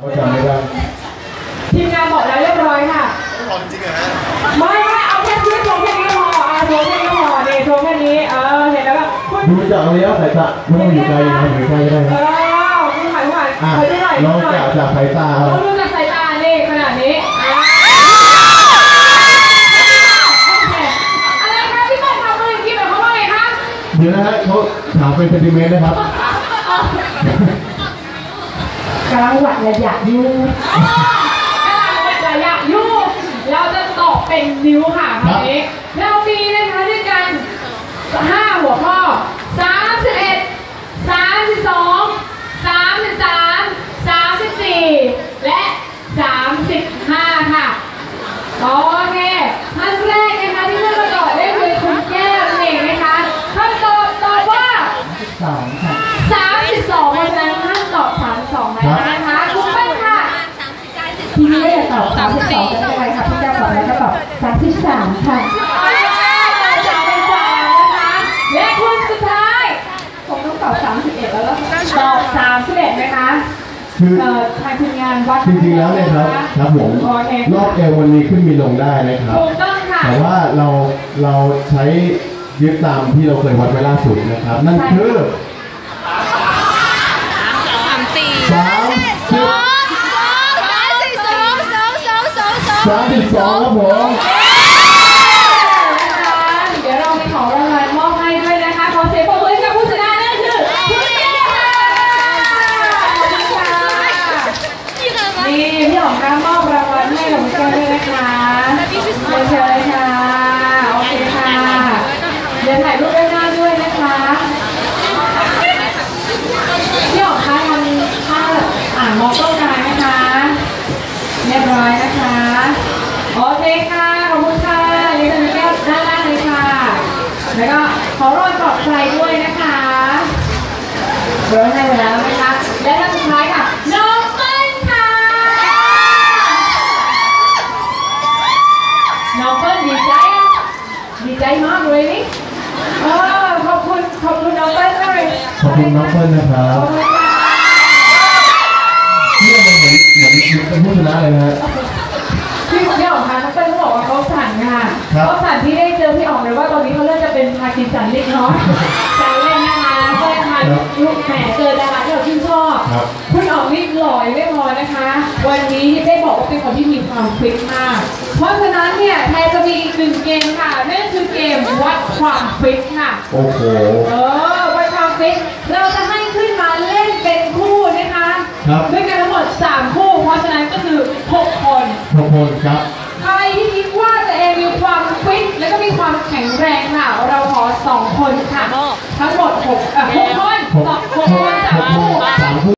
เขาจำไม่ได้ทีมงานบอกแล้วเรียบร้อยค่ะถอนจริงเหรอฮะไม่ไม่เอาแค่ชื่อโชว์แค่นี้ก็พออะโชว์แค่นี้ก็พอนี่โชว์แค่นี้เออเห็นแล้วก็คุณดูจากระยะสายตาไม่ต้องอยู่ไกลนะอยู่ใกล้ก็ได้เอนะอคุณถ่ายคุณถ่ายอะขอดูหน่อยลดูองหน่อยจากจากสายตาเอาเขาดูจากสายตานี่ขนาดนี้อะโอเคอะไรคะพี่บอกทำอะไรกินแบบเขาว่าไงคะ เดี๋ยวนะฮะเขาถามเป็นเซนติเมตรนะครับก ลางหวัดอย่าอยากยุ่งกลางวัดอย่าอยากยุ่งเราจะตอบเป็นนิ้วค่ะคราวนี้เรามีนะคะด้วยกันห้าหัวข้อสามสิบเอ็ดสามสิบสองสามสิบสามสามสิบสี่และสามสิบห้าค่ะโอเคท่านแรกนะคะที่เลือกมาตอบได้คือคุณแก้วนั่นเองนะคะคำตอบตอบว่า สองค่ะ 32เพราะฉะนั้นท่านตอบ32นะคะคุณเปิ้ลค่ะ พี่นี่ก็จะตอบ32จะเป็นอะไรคะพี่แก้วตอบ อะไรก็ตอบ33ค่ะ33นะคะและคุณสุดท้ายผมต้องตอบ31 แล้วล่ะค่ะตอบ31นะคะคือเอ่อทางทีมงานวัดจริงๆแล้วเนี่ยครับครับผมโอเครอบเอวมันมีขึ้นมีลงได้นะครับ ถูกต้องค่ะ แต่ว่าเราเราใช้ยึดตามที่เราเคยวัดไว้ล่าสุดนะครับ นั่นคือ สามสี่ สามสิบ สามสี่สองสองส องสองสอง สามสิบสองครับผม เดี๋ยวเรามีของรางวัลมอบให้ด้วยนะคะ ขอเสียงปรบมือให้กับผู้ชนะนั่นคือคุณแก้วค่ะขอบคุณค่ะ นี่ค่ะ นี่พี่หอมคะมอบรางวัลให้กับคุณแก้วด้วยนะคะเรียนเชิญเลยค่ะ โอเคค่ะ เดี๋ยวถ่ายรูปด้านหน้าด้วยนะคะพี่หอมคะทำท่าอ่านมองกล้องได้นะคะ เรียบร้อยนะคะ โอเคค่ะ ขอบคุณค่ะเรียนเชิญคุณแก้วด้านล่างเลยค่ะ แล้วก็ขอรอยปลอดภัยด้วยนะคะเดี๋ยวให้เวลาแล้วนะคะ และท่านสุดท้ายค่ะน้องเปิ้ลค่ะ น้องเปิ้ลดีใจอะดีใจมากเลยนี่เออขอบคุณขอบคุณน้องเปิ้ลมากเลยขอบคุณน้องเปิ้ลนะครับขอบคุณค่ะที่มันเหมือนเหมือนเป็นผู้ชนะเลยนะฮะ สันเล็กน้อยใจเล่นนะคะใช่ค่ะลูกแหมเจอดาราที่เราชื่นชอบครับ คุณอ๋องนี่หล่อไม่พอนะคะ วันนี้ได้บอกว่าเป็นคนที่มีความฟิตมาก เพราะฉะนั้นเนี่ยแทนจะมีอีกหนึ่งเกมค่ะนั่นคือเกมวัดความฟิตค่ะ โอ้โห เออวัดความฟิตเราจะให้ขึ้นมาเล่นเป็นคู่นะคะ ครับ ด้วยกันทั้งหมด 3 คู่ เพราะฉะนั้นก็คือ 6 คนขอบคุณครับ คนค่ะ ทั้งหมด6เอ่อ6คนหกสองหกคนจากหกคู่คู่ สาม